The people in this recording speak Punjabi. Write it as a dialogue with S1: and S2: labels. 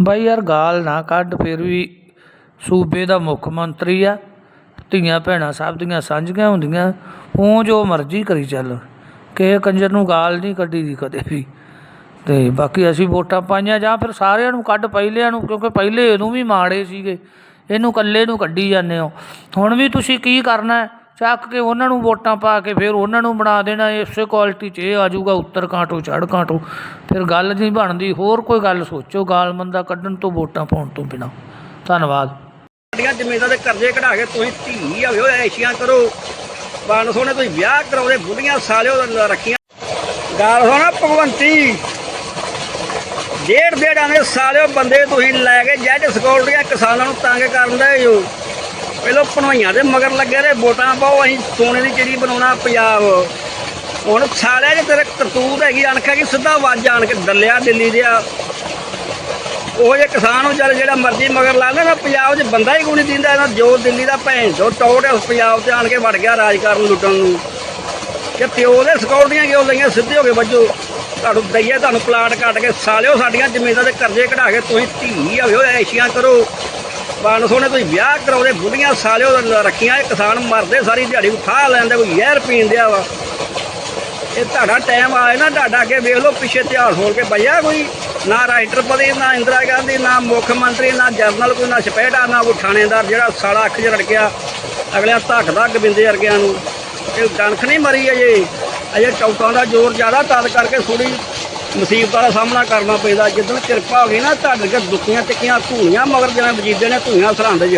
S1: ਬਾਈ ਯਾਰ ਗਾਲ ਨਾ ਕੱਢ, ਫਿਰ ਵੀ ਸੂਬੇ ਦਾ ਮੁੱਖ ਮੰਤਰੀ ਆ। ਧੀਆਂ ਭੈਣਾਂ ਸਭ ਦੀਆਂ ਸਾਂਝੀਆਂ ਹੁੰਦੀਆਂ ਉਹ ਜੋ ਮਰਜ਼ੀ ਕਰੀ ਚੱਲ। ਕਿਸੇ ਕੰਜਰ ਨੂੰ ਗਾਲ ਨਹੀਂ ਕੱਢੀ ਦੀ ਕਦੇ ਵੀ। ਤੇ ਬਾਕੀ ਅਸੀਂ ਵੋਟਾਂ ਪਾਈਆਂ, ਜਾਂ ਫਿਰ ਸਾਰਿਆਂ ਨੂੰ ਕੱਢ ਪਹਿਲਿਆਂ ਨੂੰ, ਕਿਉਂਕਿ ਪਹਿਲੇ ਇਹਨੂੰ ਵੀ ਮਾੜੇ ਸੀਗੇ। ਇਹਨੂੰ ਇਕੱਲੇ ਨੂੰ ਕੱਢੀ ਜਾਂਦੇ ਹੋ। ਹੁਣ ਵੀ ਤੁਸੀਂ ਕੀ ਕਰਨਾ ਚੱਕ ਕੇ ਉਹਨਾਂ ਨੂੰ ਵੋਟਾਂ ਪਾ ਕੇ ਫਿਰ ਉਹਨਾਂ ਨੂੰ ਬਣਾ ਦੇਣਾ, ਇਸੇ ਕੁਆਲਿਟੀ 'ਚ ਇਹ ਆ ਜਾਊਗਾ ਉੱਤਰ ਕਾਂਟੋ, ਚੜ੍ਹ ਕਾਂਟੋ। ਫਿਰ ਗੱਲ ਨਹੀਂ ਬਣਦੀ, ਹੋਰ ਕੋਈ ਗੱਲ ਸੋਚੋ, ਗਾਲ ਮੰਦਾ ਕੱਢਣ ਤੋਂ ਵੋਟਾਂ ਪਾਉਣ ਤੋਂ ਬਿਨਾ। ਧੰਨਵਾਦ।
S2: ਸਾਡੀਆਂ ਜ਼ਮੀਨਾਂ ਦੇ ਕਰਜ਼ੇ ਕਢਾ ਕੇ ਤੁਸੀਂ ਧੀ ਆਵੇ ਐਸ਼ੀਆਂ ਕਰੋ। ਬਣ ਸੋਹਣੇ ਤੁਸੀਂ ਵਿਆਹ ਕਰਾਉਂਦੇ, ਬੁੱਢੀਆਂ ਸਾਲਿਓ ਲ- ਰੱਖੀਆਂ। ਗੱਲ ਸੋਹਣਾ ਭਗਵੰਤੀ। ਡੇਢ ਡੇਢਾਂ ਦੇ ਸਾਲਿਓ ਬੰਦੇ ਤੁਸੀਂ ਲੈ ਕੇ ਜੱਜ ਸਕਿਉਰਟੀਆਂ ਕਿਸਾਨਾਂ ਨੂੰ ਤੰਗ ਕਰਨ ਦੇ ਹੋ। ਪਹਿਲਾਂ ਭਣਵਾਈਆਂ ਦੇ ਮਗਰ ਲੱਗੇ ਰਹੇ, ਵੋਟਾਂ ਪਾਓ, ਅਸੀਂ ਸੋਨੇ ਦੀ ਚਿੜੀ ਬਣਾਉਣਾ, ਪੰਜਾਬ। ਹੁਣ ਸਾਲਿਆਂ ਦੇ ਤੇਰੇ ਕਰਤੂਤ ਹੈਗੀ, ਅਣਖਾ ਕਿ ਸਿੱਧਾ ਵੱਜ ਆਣ ਕੇ ਦੱਲਿਆ ਦਿੱਲੀ ਦੇ ਆ। ਉਹ ਜੇ ਕਿਸਾਨ ਨੂੰ ਚੱਲ ਜਿਹੜਾ ਮਰਜ਼ੀ ਮਗਰ ਲਾ ਨਾ ਪੰਜਾਬ 'ਚ ਬੰਦਾ ਹੀ ਕੋਈ ਦਿੰਦਾ ਇਹਨਾਂ ਜੋ ਦਿੱਲੀ ਦਾ ਭੈਣ ਜੋ ਟੌੜ ਹੈ, ਉਸ ਪੰਜਾਬ 'ਚ ਆਣ ਕੇ ਵੜ ਗਿਆ ਰਾਜ ਕਰਨ ਲੁੱਟਣ ਨੂੰ। ਕਿ ਪਿਓ ਦੇ ਸਿਕਿਉਰਟੀਆਂ ਕਿਉਂ ਲਈਆਂ, ਸਿੱਧੇ ਹੋ ਕੇ ਵੱਜੋ। ਤੁਹਾਨੂੰ ਦਈਏ, ਤੁਹਾਨੂੰ ਪਲਾਟ ਕੱਟ ਕੇ ਸਾਲਿਓ ਸਾਡੀਆਂ ਜ਼ਮੀਨਾਂ ਦੇ ਕਰਜ਼ੇ ਕਢਾ ਕੇ ਤੁਸੀਂ ਧੀ ਆਵੇ ਐਸ਼ੀਆਂ ਕਰੋ। ਬਣ ਸੋਹਣੇ ਤੁਸੀਂ ਵਿਆਹ ਕਰਾਉਂਦੇ, ਬੁੱਢੀਆਂ ਸਾਲਿਓ ਰੱਖੀਆਂ, ਇਹ ਕਿਸਾਨ ਮਰਦੇ, ਸਾਰੀ ਦਿਹਾੜੀ ਉਠਾ ਲੈਂਦੇ, ਕੋਈ ਜ਼ਹਿਰ ਪੀਣ ਦਿਆ ਵਾ। ਇਹ ਤੁਹਾਡਾ ਟਾਈਮ ਆਏ ਨਾ ਤੁਹਾਡਾ ਅੱਗੇ ਵੇਖ ਲਓ, ਪਿੱਛੇ ਇਤਿਹਾਸ ਹੋਣ ਕੇ ਬਈਆ ਕੋਈ। ਨਾ ਰਾਸ਼ਟਰਪਤੀ ਨਾ ਇੰਦਰਾ ਗਾਂਧੀ, ਨਾ ਮੁੱਖ ਮੰਤਰੀ, ਨਾ ਜਰਨਲ ਕੋਈ, ਨਾ ਸਪੈਡਾ, ਨਾ ਕੋਈ ਥਾਣੇਦਾਰ ਜਿਹੜਾ ਸਾਲਾ ਅੱਖ 'ਚ ਰੜ ਗਿਆ ਅਗਲਿਆਂ ਧੱਕ ਦਾ ਗਵਿੰਦੇ ਵਰਗਿਆਂ ਨੂੰ। ਇਹ ਡਣਖ ਨਹੀਂ ਮਰੀ ਅਜੇ। ਅਜੇ ਚੌਕਾਂ ਦਾ ਜ਼ੋਰ ਜ਼ਿਆਦਾ, ਤਦ ਕਰਕੇ ਥੋੜੀ ਮੁਸੀਬਤਾਂ ਦਾ ਸਾਹਮਣਾ ਕਰਨਾ ਪੈਂਦਾ। ਜਿੱਦਣ ਕਿਰਪਾ ਹੋ ਗਈ ਨਾ, ਤੁਹਾਡੇ ਕੇ ਦੁੱਖੀਆਂ ਟਿੱਕੀਆਂ ਧੂਣੀਆਂ ਮਗਰ ਜਿਵੇਂ ਵਜੀਦੇ ਨੇ ਧੂਣੀਆਂ ਸਰਹੰਦ 'ਚ